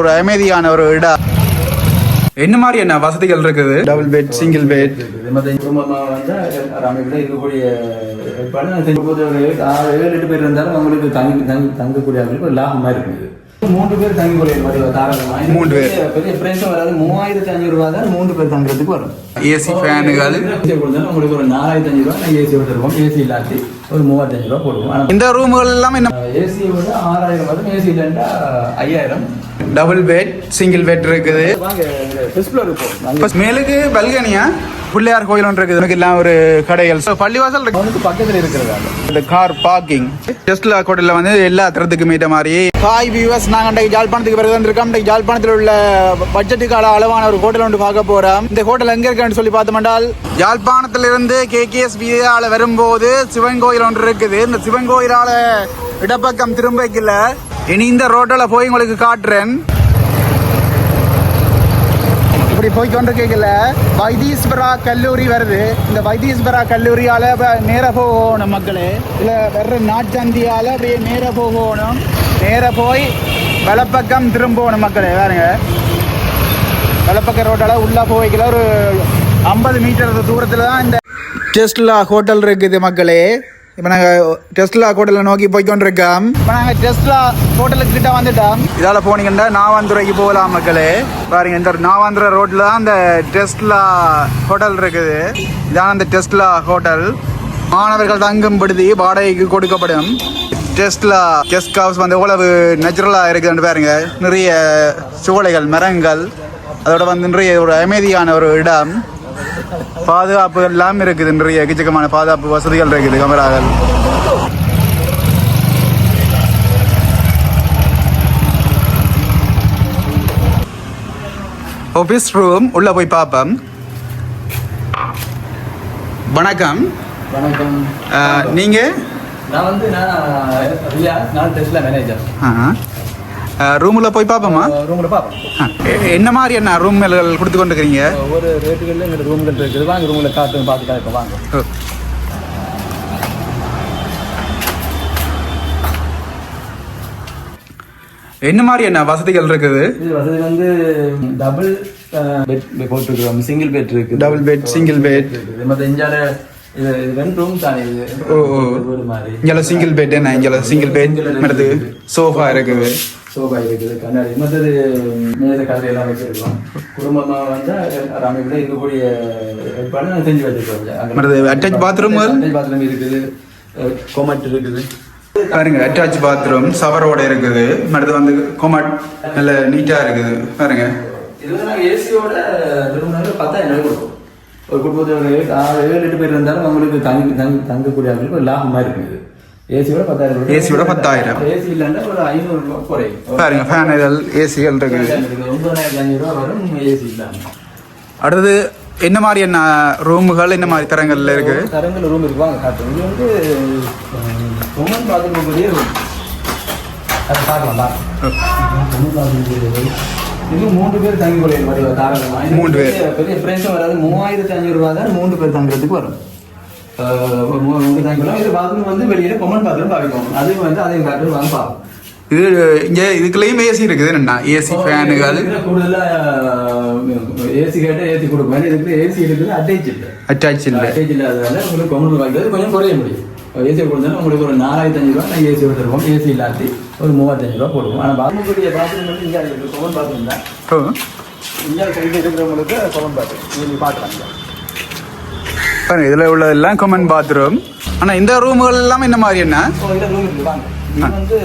ஒரு அமைதியான ஒரு இடம் என்ன மாதிரி என்ன வசதிகள் இருக்குது? டபுள் பெட் சிங்கிள் பெட் குடும்பமாக வந்து அமைப்பில் இருக்கக்கூடிய பணம் செஞ்சு போது ஒரு ஏழு ஆறு ஏழு எட்டு பேர் இருந்தாலும் அவங்களுக்கு தங்கி தங்கி தங்கக்கூடிய அவங்களுக்கு ஒரு லாபமாக இருக்குது. மூன்று பேர் மாதிரி தாராளமாக மூன்று பேர். பெரிய- பிரைஸும் வராது. மூவாயிரத்தி அஞ்சூறு ரூபா தான் மூன்று பேர் தங்குறதுக்கு வரும். ஏசி ஏசி கொடுத்தாலும் உங்களுக்கு ஒரு நாலாயிரத்தி அஞ்சு ரூபா ஏசி விட்டுருவோம் ஏசி இல்லாட்டி ஒரு மூவாயிரத்தி ரூபா போடுவோம். இந்த ரூம்கள் எல்லாம் என்ன? ஏசியை விட ஆறாயிரம் வரும் ஏசி இல்லைன்னா ஐயாயிரம். டபுள் பெட் சிங்கிள் பெட் இருக்குது. மேலுக்கு பல்கனியா பிள்ளையார் கோயில் ஒன்று இருக்குது. எனக்கு எல்லாம் ஒரு கடைகள். பள்ளிவாசல் பக்கத்தில் இருக்கிறதால இந்த கார் பார்க்கிங் டெஸ்ட்லா கோட்டையில் வந்து எல்லா தரத்துக்கு மீட்ட மாதிரி ஹாய் வியூவர்ஸ் நாங்கள் இன்றைக்கு ஜாழ்ப்பாணத்துக்கு பிறகு வந்திருக்கோம் இன்றைக்கு ஜாழ்ப்பாணத்தில் உள்ள பட்ஜெட்டுக்கு அள- அளவான ஒரு ஹோட்டல் ஒன்று பார்க்க போறோம். இந்த ஹோட்டல் எங்க இருக்குன்னு சொல்லி பார்த்தோம்னால் யாழ்ப்பாணத்திலிருந்து கே கே எஸ் வியால வரும்போது சிவன் கோயில் ஒன்று இருக்குது. இந்த சிவன் கோயிலால இடப்பக்கம் திரும்பிக்கல இனி இந்த ரோட்டில் போய் உங்களுக்கு காட்டுறேன். இப்படி போய் கொண்டு கேட்கல வைத்தீஸ்வரா கல்லூரி வருது. இந்த வைத்தீஸ்வரா கல்லூரியால நேர போகணும் மக்களே. இதுல வர்ற நாட்சந்தியால அப்படியே நேர போகணும். நேர போய் வலப்பக்கம் திரும்பணும் மக்களே. பாருங்க. வலப்பக்க ரோட்டால உள்ள போய்க்கல. ஒரு ஐம்பது மீட்டர் தூரத்துல தான் இந்த டெஸ்ட்லா ஹோட்டல் இருக்குது மக்களே. இப்போ நாங்கள் டெஸ்ட்லா ஹோட்டலை நோக்கி போய்க்கொண்டிருக்கோம். இப்போ நாங்கள் டெஸ்ட்லா ஹோட்டலுக்கு கிட்ட வந்துட்டோம். இதால் போனீங்கன்னா நாவாந்துறைக்கு போகலாம் மக்களே. பாருங்க இந்த நாவாந்துறை ரோட்டில் தான் இந்த டெஸ்ட்லா ஹோட்டல் இருக்குது. இதான் அந்த டெஸ்ட்லா ஹோட்டல். மாணவர்கள் தங்கும் விடுதி வாடகைக்கு கொடுக்கப்படும். டெஸ்ட்லா கெஸ்ட் ஹவுஸ் வந்து எவ்வளவு நேச்சுரலாக இருக்குதுன்னு பாருங்க. நிறைய சோலைகள் மரங்கள். அதோட வந்து நிறைய ஒரு அமைதியான ஒரு இடம். பாதுகாப்பு எல்லாம் இருக்குது நிறைய எக்கச்சக்கமான பாதுகாப்பு வசதிகள் இருக்குது கேமராக்கள். ஆஃபீஸ் ரூம் உள்ள போய் பார்ப்போம். வணக்கம். வணக்கம். அஹ், நீங்க? நான் வந்து நான் நான் டெஸ்ட்ல மேனேஜர் ரூமில் போய் பார்ப்போமா ரூம்ல பார்ப்போம் என்ன மாதிரி என்ன ரூம் கொடுத்து கொண்டு இருக்கிறீங்க ஒவ்வொரு ரேட்டுகளில் எங்கள் ரூம்கள் இருக்குது. வாங்க ரூமில் காட்டு பார்த்து காய்ப்போம் வாங்க. என்ன மாதிரி என்ன வசதிகள் இருக்குது? வசதி வந்து டபுள் பெட் போட்டுருக்கோம் சிங்கிள் பெட் இருக்கு டபுள் பெட் சிங்கிள் பெட் மற்ற இஞ்சால இது இது ரெண்டு ரூம் தானே இது? ஓ, ஓ. ஒரு மாதிரி. இங்கே சிங்கிள் பெட் என்ன? இங்கே சிங்கிள் பெட் சோஃபா இருக்குது. சோபா இருக்குது கண்ணாடி மற்றது மேல கதை எல்லாம் வச்சிருக்கோம். குடும்பமா வந்து அமைப்புல இருக்கக்கூடிய பணம் செஞ்சு வச்சிருக்கோம் மற்றது bathroom கள்? அட்டாச் பாத்ரூம் இருக்குது. கொமட் இருக்குது. பாருங்க அட்டாச் பாத்ரூம் சவரோட இருக்குது. அடுத்து வந்து கோமாட் நல்ல நீட்டாக இருக்குது. பாருங்க. இது வந்து நாங்கள் ஏசியோட ரூம்னால பத்தாயிரம் ரூபாய் கொடுப்போம் ஒரு குடும்பத்தில் ஒரு ஆறு ஏழு எட்டு பேர் இருந்தாலும் அவங்களுக்கு தங்கி தங்கி தங்கக்கூடிய அவங்களுக்கு ஒரு லாபமாக இருக்குது. ஏசியோட பத்தாயிரம் ஏசியோட 10,000. ஏசி இல்லைன்னா ஒரு ஐநூறு ரூபாய் குறையும். பாருங்க ஃபேனுகள் ஏசிகள் இருக்குது. ஒன்பதாயிரத்தி அஞ்சூறு ரூபா வரும் ஏசி இல்லாமல் அடுத்தது என்ன மாதிரி என்ன ரூமுகள் என்ன மாதிரி தரங்கள்ல இருக்கு. தரங்கள் ரூம் இது வந்து உமன் பாத்ரூம் ரூம் அதை பார்க்கலாம். இது மூன்று பேர் தங்கி கொள்ள மாதிரி தாராளமா. இது மூன்று பேர். பெரிய- பிரைஸும் வராது. மூவாயிரத்தி அஞ்சூறு ரூபா தான் மூன்று பேர் தங்குறதுக்கு வரும். இது பாத்ரூம் வந்து வெளியில கொமன் பாத்ரூம் பாவிக்கும் அதுவும் வந்து அதையும் காட்டு வாங்க பார்ப்போம் இது இங்கே இதுக்குள்ளேயும் ஏசி இருக்குது என்னண்ணா ஏசி ஃபேனுகள் இதுல கூடுதலா ஏசி கேட்டா ஏசி கொடுப்பேன் இதுக்கு ஏசி இருக்குது அட்டேச் இல்லை அட்டாச் இல்லை. பேஜ் இல்லாததால உங்களுக்கு கொண்டு வாங்கிட்டு கொஞ்சம் குறைய முடியும். ஏசி கொடுத்தாலும் உங்களுக்கு ஒரு நாலாயிரத்தி அஞ்சு ரூபா நான் ஏசி விட்டுருவோம் ஏசி இல்லாட்டி ஒரு மூவாயிரத்தி ரூபா போடுவோம். ஆனால் பாத்ரூம் பாத்ரூம் வந்து இங்கே இருக்குது. கொமன் பாத்ரூம் தான். இந்தியா சைடு இருக்கிறவங்களுக்கு கொமன் பாத்ரூம் நீங்கள் பார்க்கலாம். பாருங்க இதில் உள்ளதெல்லாம் காமன் பாத்ரூம் ஆனால் இந்த ரூமுகள் எல்லாம் என்ன மாதிரி என்ன? வந்து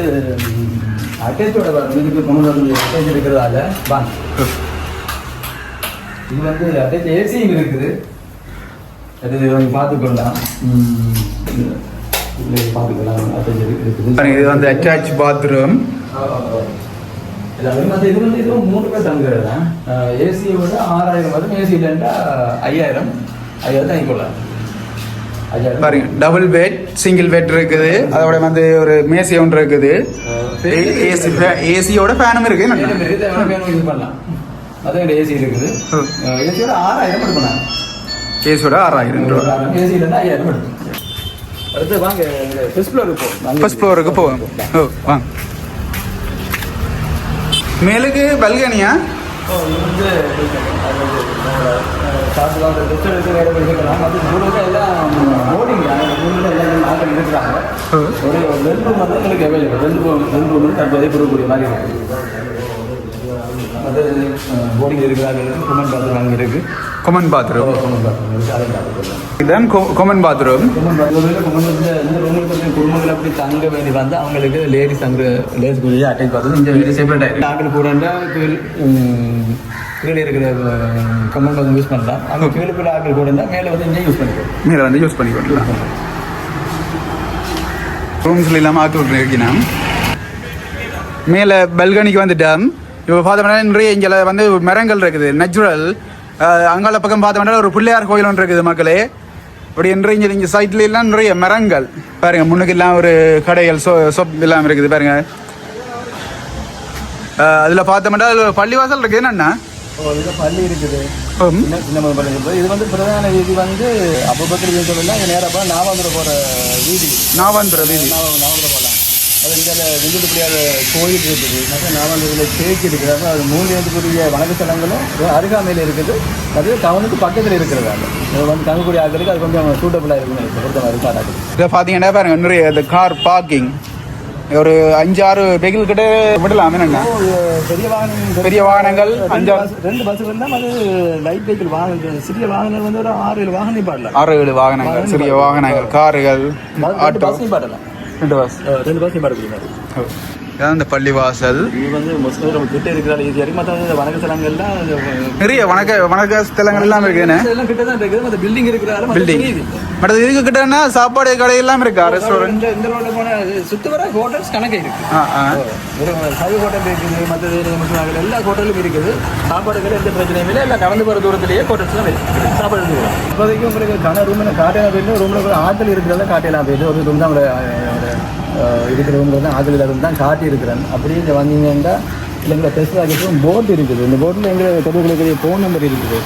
அட்டேச்சோட பாத்ரூம் இதுக்கு கொமன் பாத்ரூம் அட்டேச் இருக்கிறதால வாங்க. இது வந்து அட்டேச் ஏசியும் இருக்குது. அது நீங்கள் பார்த்துக்கொள்ளலாம் பார்த்துக்கலாம். இருக்குது. இது வந்து அட்டாச் பாத்ரூம் மற்ற இது வந்து இதுவும் மூணு பேர் தங்குறது ஏசியை விட ஆறாயிரம் வரும் ஏசி இல்லைன்னா ஐயாயிரம். பாருங்க டபுள் பெட் சிங்கிள் பெட் இருக்குது. அதோட வந்து ஒரு மேசி ஒன்று இருக்குது. ஏசி ஏசியோட ஃபேனும்? இருக்குது, அதான் ஏசி இருக்குது. ஏசியோட ஆறாயிரம் ஏசியோட ஆறாயிரம் ரூபா. அடுத்து வாங்க ஃபர்ஸ்ட் ஃப்ளோருக்கு போகும் ஃபர்ஸ்ட் ஃப்ளோருக்கு போவோம். ஓ வாங்க. மேலுக்கு பல்கனியா இது வந்து அது வந்து சாப்பிடலாம் எடுத்து வேறு எடுக்கலாம் அது கூட எல்லாம் போர்டிங் ரூமில் எல்லாம் ஆட்கள் இருக்கிறாங்க ஒரு ரெண்டு ரூம் வந்து எங்களுக்கு அவைலபிள் ரூம் ரூம் வந்து தற்போதைய கொடுக்கக்கூடிய மாதிரி இருக்குது அது போர்டிங் இருக்கிறாங்க குமன் அங்கே இருக்குது கொமன் பாத்ரூம் இதுதான் கொமன் பாத்ரூம் குடும்பங்கள் அப்படி தங்க வேண்டி வந்து அவங்களுக்கு லேடிஸ் அங்கே லேடிஸ் கொஞ்சம் அட்டாச் பார்த்தது இந்த வீடு செப்பரேட் ஆக்கள் கூட கீழ் கீழே இருக்கிற கமன் பாத்ரூம் யூஸ் பண்ணலாம் அங்கே கீழுக்குள்ள ஆக்கள் கூட இருந்தால் மேலே வந்து இங்கே யூஸ் பண்ணிக்கலாம் மேலே வந்து யூஸ் பண்ணிக்கொள்ளலாம் ரூம்ஸ்ல இல்லாமல் ஆக்கி விட்டு இருக்கணும் மேலே பல்கனிக்கு வந்துட்டோம் இப்போ பார்த்தோம்னா நிறைய இங்கே வந்து மரங்கள் இருக்குது நேச்சுரல் அங்கால பக்கம் பார்த்தோம்னா ஒரு பிள்ளையார் கோயில் ஒன்று இருக்குது மக்களே. என்று இங்கே இங்கே சைட்ல எல்லாம் நிறைய மரங்கள். பாருங்க முன்னுக்கு எல்லாம் ஒரு கடைகள் சோ சொப் எல்லாம் இருக்குது பாருங்க. அதுல பார்த்தோம்னா அதுல பள்ளிவாசல் இருக்குது. என்னண்ணா? பள்ளி இருக்குது. இது வந்து பிரதான வீதி வந்து அப்பபக்கர் வீதி போனால் நாவாந்திர போகிற வீதி. நாவாந்திர வீதி. நாவ- நாவந்திர போகலாம் அது பிள்ளையார் கோயில் இருக்குது. மற்ற சேர்ச்சி இருக்குது அப்போ அது மூலியத்துக்குரிய வணக்க ஸ்தலங்களும் அருகாமையில் இருக்குது. அது டவுனுக்கு பக்கத்தில் இருக்கிறது அது. வந்து தங்கக்கூடிய ஆட்களுக்கு அது கொஞ்சம் சூட்டபுளாக இருக்குன்னு பொறுத்த மாதிரி காட்டாக்குது இதை பார்த்தீங்கன்னா பாருங்க நிறைய இந்த கார் பார்க்கிங் ஒரு அஞ்சு ஆறு வெஹிக்கிள் கிட்ட விடலாம். என்னண்ணா பெரிய வாகனம் பெரிய வாகனங்கள் அஞ்சு ரெண்டு பஸ் இருந்தால் அது லைட் வெஹிக்கிள் வாகனம் சிறிய வாகனங்கள் வந்து ஒரு ஆறு ஏழு வாகனம் நிப்பாடலாம் ஆறு ஏழு வாகனங்கள் சிறிய வாகனங்கள் கார்கள் ஆட்டோ பஸ் நிப்பாடலாம் ரெண்டு பஸ் ரெண்டு பஸ் நிப்பாடக்கூடிய மாதிரி இதான் இந்த பள்ளிவாசல் இது வந்து மொஸ்ட் நம்ம கிட்ட இருக்கிற ஈஸியாக இருக்கு மற்ற வணக்க ஸ்தலங்கள்லாம் நிறைய வணக்க வணக்க ஸ்தலங்கள் எல்லாம் இருக்குதுண்ணே இதெல்லாம் கிட்ட தான் இருக்குது. அந்த பில்டிங் இருக்கிறாரு பில்டிங் மற்றது இதுக்கு கிட்டனா சாப்பாடு கடை எல்லாம் இருக்கா? ரெஸ்டாரண்ட் இந்த ரோட்ல போன சுத்து வர ஹோட்டல்ஸ் கணக்கு இருக்கு. சவி ஹோட்டல் இருக்குது மற்றது முஸ்லிம் எல்லா ஹோட்டலும் இருக்குது. சாப்பாடுகள் எந்த பிரச்சனையும் இல்லை. எல்லாம் கடந்து போகிற தூரத்திலேயே ஹோட்டல்ஸ் தான் இருக்கு. சாப்பாடு இருக்குது இப்போதைக்கு உங்களுக்கு கன ரூமில் காட்டையெல்லாம் போயிட்டு ரூமில் கூட ஆட்கள் இருக்கிறதா காட்டையெல்லாம் போயிட்டு ஒரு ரூம் தான் உங்களை, அஹ், இருக்கிற ரூமில் தான் இல்லாத தான் காட்டி இருக்கிறேன் அப்படியே இங்கே வந்தீங்கன்னா இல்லைங்களா டெஸ்ட் ஆகிட்டு போட் இருக்குது. இந்த போட்டில் எங்களுக்கு தொடர்புடைய ஃபோன் நம்பர் இருக்குது.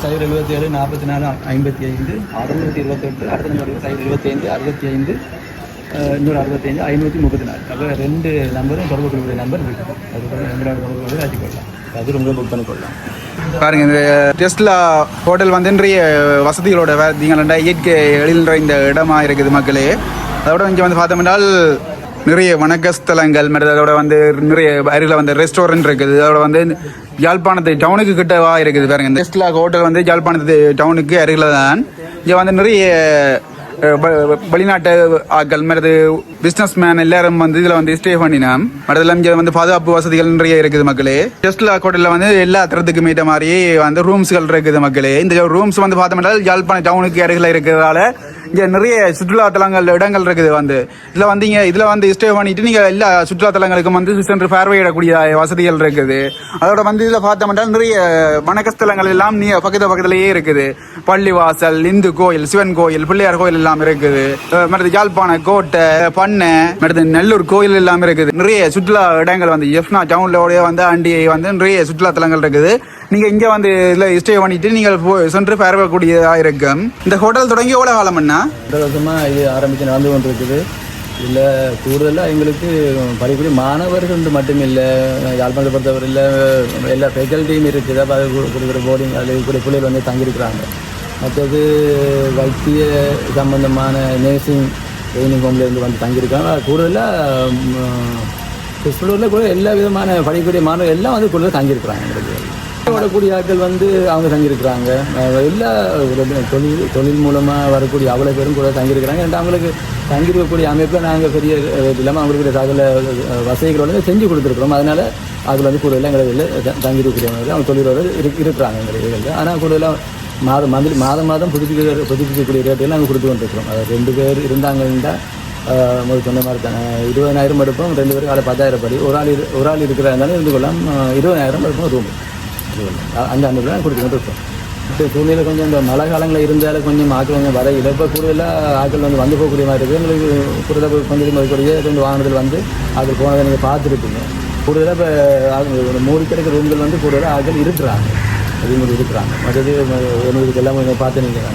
சைடு எழுபத்தி ஏழு நாற்பத்தி நாலு ஐம்பத்தி ஐந்து அறுநூற்றி இருபத்தெட்டு அடுத்த நம்பர் சைடு எழுபத்தி ஐந்து அறுபத்தி ஐந்து இன்னொரு அறுபத்தஞ்சு ஐநூற்றி முப்பத்தி நாலு அப்போ ரெண்டு நம்பரும் தொடர்பு கொள்ளக்கூடிய நம்பர் இருக்குது அதுக்கு எங்களோட தொடர்பு கொண்டு ஆக்கி கொள்ளலாம். அது ரொம்ப புக் பண்ணி கொள்ளலாம். பாருங்க இந்த டெஸ்லா ஹோட்டல் வந்து நிறைய வசதிகளோட பார்த்தீங்கன்னா இயற்கை எழில்ன்ற இந்த இடமா இருக்குது மக்களே. அதோட இங்கே வந்து பார்த்தோம்னால் நிறைய வணக்கஸ்தலங்கள் மற்ற அதோட வந்து நிறைய அருகில் வந்து ரெஸ்டாரண்ட் இருக்குது. அதோட வந்து யாழ்ப்பாணத்து டவுனுக்கு கிட்டவா இருக்குது பாருங்க. இந்த டெஸ்லா ஹோட்டல் வந்து யாழ்ப்பாணத்து டவுனுக்கு அருகில் தான். இங்கே வந்து நிறைய வெளிநாட்டு ஆட்கள் மற்றது பிஸ்னஸ் மேன் எல்லாரும் வந்து இதில் வந்து ஸ்டே பண்ணினோம். மற்றதுல இங்கே வந்து பாதுகாப்பு வசதிகள் நிறைய இருக்குது மக்களே. டெஸ்ட்லா ஹோட்டலில் வந்து எல்லா தரத்துக்கும் ஏற்ற மாதிரி வந்து ரூம்ஸ்கள் இருக்குது மக்களே. இந்த ரூம்ஸ் வந்து பார்த்தோம்னா யாழ்ப்பாணம் டவுனுக்கு அருகில் இருக்கிறதால இங்கே நிறைய சுற்றுலா தலங்கள் இடங்கள் இருக்குது வந்து. இதில் வந்து இங்கே இதில் வந்து ஸ்டே பண்ணிட்டு நீங்கள் எல்லா சுற்றுலா தலங்களுக்கும் வந்து சென்று பார்வையிடக்கூடிய வசதிகள் இருக்குது. அதோட வந்து இதில் பார்த்தோம்னா நிறைய வணக்கஸ்தலங்கள் எல்லாம் நீ பக்கத்து பக்கத்துலேயே இருக்குது. பள்ளிவாசல் இந்து கோயில் சிவன் கோயில் பிள்ளையார் கோயில் எல்லாம் இருக்குது. மற்றது யாழ்ப்பாண கோட்டை பண்ணை மற்றது நெல்லூர் கோயில் எல்லாம் இருக்குது. நிறைய சுற்றுலா இடங்கள் வந்து எஃப்னா டவுன்லோடய வந்து ஆண்டி வந்து நிறைய சுற்றுலா தலங்கள் இருக்குது. நீங்கள் இங்கே வந்து இதில் ஸ்டே பண்ணிட்டு நீங்கள் போய் சென்று பார்க்கக்கூடியதா இருக்கும் இந்த ஹோட்டல் தொடங்கி எவ்வளோ காலம் என்ன இந்த வருஷமாக இது ஆரம்பித்து நடந்து கொண்டு இருக்குது இல்லை கூடுதலாக எங்களுக்கு படிக்கக்கூடிய மாணவர்கள் மட்டும் இல்லை யாழ்ப்பாணத்தை பொறுத்தவரையில் எல்லா ஃபெக்கல்ட்டியும் இருக்குது அப்போ அது கொடுக்குற போர்டிங் அது கூட பிள்ளைகள் வந்து தங்கியிருக்கிறாங்க. மற்றது வைத்திய சம்பந்தமான நேர்சிங் ட்ரைனிங் ஹோம்லேருந்து வந்து தங்கியிருக்காங்க. கூடுதலாக கிறிஸ்துவரில் கூட எல்லா விதமான படிக்கக்கூடிய மாணவர்கள் எல்லாம் வந்து கூடுதலாக தங்கியிருக்கிறாங்க. எங்களுக்கு வரக்கூடிய ஆட்கள் வந்து அவங்க தங்கியிருக்கிறாங்க. எல்லா தொழில் தொழில் மூலமாக வரக்கூடிய அவ்வளோ பேரும் கூட தங்கியிருக்கிறாங்க. ரெண்டு அவங்களுக்கு தங்கியிருக்கக்கூடிய அமைப்பை நாங்கள் பெரிய இல்லாமல் அவங்களுக்கு சகல வசதிகள் வந்து செஞ்சு கொடுத்துருக்குறோம். அதனால் அதில் வந்து கூடுதலாக எங்களுக்கு இல்லை த- தங்கியிருக்கிறவங்க அவங்க தொழிலோடு இரு இருக்கிறாங்க எங்களுக்கு இதில் ஆனால் கூடுதலாக மாதம் மந்த்லி மாதம் மாதம் புதுப்பிக்க புதுப்பிக்கக்கூடிய ரேட்டெல்லாம் நாங்கள் கொடுத்து கொண்டிருக்கிறோம். அது ரெண்டு பேர் இருந்தாங்கன்னா உங்களுக்கு சொன்ன மாதிரி தானே. இருபதாயிரம் எடுப்போம் ரெண்டு பேருக்கு ஆள் பத்தாயிரம் படி. ஒரு ஆள் ஒரு ஆள் இருக்கிறதுனால இருந்து கொள்ளலாம் இருபதாயிரம் எடுப்போம் ரூம். அந்த அந்த தான் கொடுத்து கொண்டு இருக்கோம் இப்போ சூழ்நிலை கொஞ்சம் இந்த மழை காலங்களில் இருந்தாலும் கொஞ்சம் ஆக்கள் கொஞ்சம் வர இழப்ப கூடுதலாக ஆக்கள் வந்து வந்து போகக்கூடிய மாதிரி இருக்குது எங்களுக்கு கூடுதலாக கொஞ்சம் மதிக்கூடிய கொஞ்சம் வாகனத்தில் வந்து அது போனதை நீங்கள் பார்த்துருப்பீங்க. கூடுதலாக இப்போ ஒரு மூடி கிடைக்கிற ரூம்கள் வந்து கூடுதலாக ஆக்கள் இருக்கிறாங்க. அதிகமாக இருக்கிறாங்க. மற்றது எங்களுக்கு எல்லாம் கொஞ்சம் பார்த்து நீங்கள்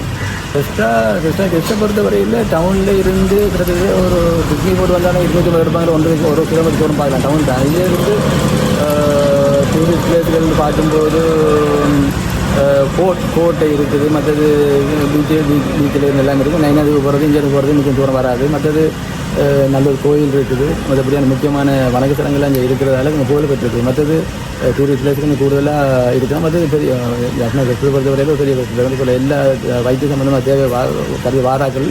பெஸ்ட்டாக பெஸ்ட்டாக பெஸ்ட்டை பொறுத்தவரையில் டவுனில் இருந்து கிட்டத்தட்ட ஒரு டிஸ்னி போர்டு வந்தாலும் இருநூற்றி ஐம்பது ரூபாய் ஒன்றரை ஒரு கிலோமீட்டர் தூரம் பார்க்கலாம். டவுன் அதிலே இருந்து டூரிஸ்ட் பிளேஸ்கள் பார்க்கும்போது கோட் கோட்டை இருக்குது. மற்றது பீச்சு பீச் பீச்சில் இருந்து எல்லாம் இருக்குது. நைனாதுக்கு போகிறது இங்கே போகிறது மிக தூரம் வராது. மற்றது நல்ல ஒரு கோயில் இருக்குது. மற்றபடியான முக்கியமான வணக்க சடங்குகள் அங்கே இருக்கிறதால இங்கே கோயில் பெற்றிருக்கு மற்றது டூரிஸ்ட் பிளேஸுக்கு கூடுதலாக இருக்குது மற்றது பெரிய லக்னோ ஃபெஸ்டிவல் பொறுத்தவரையில் பெரிய வெற்றி போல எல்லா வைத்திய சம்மந்தமாக தேவை வா கருதி வாராக்கள்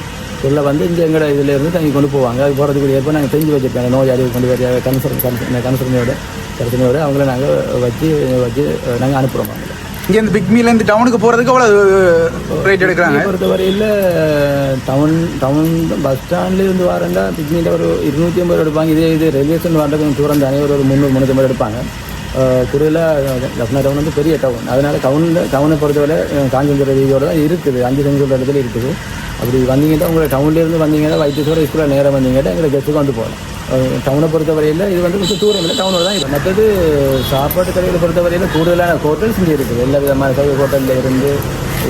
உள்ள வந்து இங்கே எங்கட இதில் இருந்து தங்கி கொண்டு போவாங்க. அது போகிறதுக்கு ஏற்ப நாங்கள் செஞ்சு வச்சுருக்கோம். நோய் அறிவு கொண்டு வர கன்சர் கன்சரனையோட கருத்தனையோட அவங்கள நாங்கள் வச்சு வச்சு நாங்கள் அனுப்புகிறோம் அவங்கள இங்கே இந்த பிக் மீலேருந்து டவுனுக்கு போகிறதுக்கு அவ்வளோ ரேட் எடுக்கிறாங்க? பொறுத்தவரையில் டவுன் டவுன் பஸ் ஸ்டாண்ட்லேருந்து வரேன்டா பிக்னிக்கில் ஒரு இருநூற்றி ஐம்பது எடுப்பாங்க. இதே இது ரயில்வே ஸ்டேஷன் கொஞ்சம் தூரம் தானே ஒரு ஒரு முந்நூறு முந்நூற்றம்பது எடுப்பாங்க. குறையில் லக்னோ டவுன் வந்து பெரிய டவுன் அதனால் டவுனில் டவுனை பொறுத்தவரை காஞ்சிபுரம் வீதியோட தான் இருக்குது. அஞ்சு செஞ்சு இடத்துல இருக்குது. அப்படி வந்தீங்கன்னா உங்களை டவுன்லேருந்து வந்தீங்கன்னா வைத்தியசோட ஸ்கூலில் நேரம் வந்தீங்கன்னா எங்களை கெஸ்ட்டு கொண்டு போகலாம். டவுனை பொறுத்தவரையில் இது வந்து கொஞ்சம் தூரம் இல்லை. டவுனோட தான் இருக்குது மற்றது சாப்பாட்டு கடைகளை பொறுத்தவரையில் கூடுதலான ஹோட்டல்ஸ் இங்கே இருக்குது. எல்லா விதமான கை ஹோட்டலில் இருந்து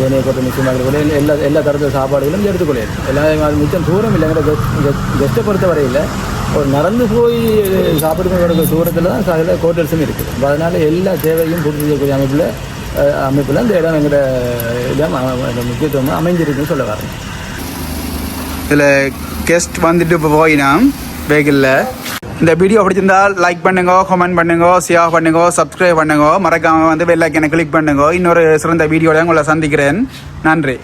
ஏனைய ஹோட்டல் நிச்சயமாக கூட எல்லா எல்லா தரத்து சாப்பாடுகளும் இங்கே எடுத்துக்கொள்ளையும் மிச்சம் தூரம் இல்லைங்கிற கெஸ்ட்டை பொறுத்தவரையில் ஒரு நடந்து போய் சாப்பிடுங்க தூரத்தில் தான் சில ஹோட்டல்ஸும் இருக்குது. அதனால் எல்லா தேவையும் பூர்த்தி செய்யக்கூடிய அமைப்பில் அமைப்பில் அந்த இடம் எங்களோட இடம் முக்கியத்துவமாக அமைஞ்சிருக்குன்னு சொல்ல வரேன். இதில் கெஸ்ட் வந்துட்டு இப்போ போயினா வெஹிக்கிளில் இந்த வீடியோ பிடிச்சிருந்தால் லைக் பண்ணுங்க கமெண்ட் பண்ணுங்க ஷேர் பண்ணுங்க சப்ஸ்கிரைப் பண்ணுங்க. மறக்காம வந்து பெல் கிளிக் பண்ணுங்க. இன்னொரு சிறந்த வீடியோவில் உங்களை சந்திக்கிறேன். நன்றி.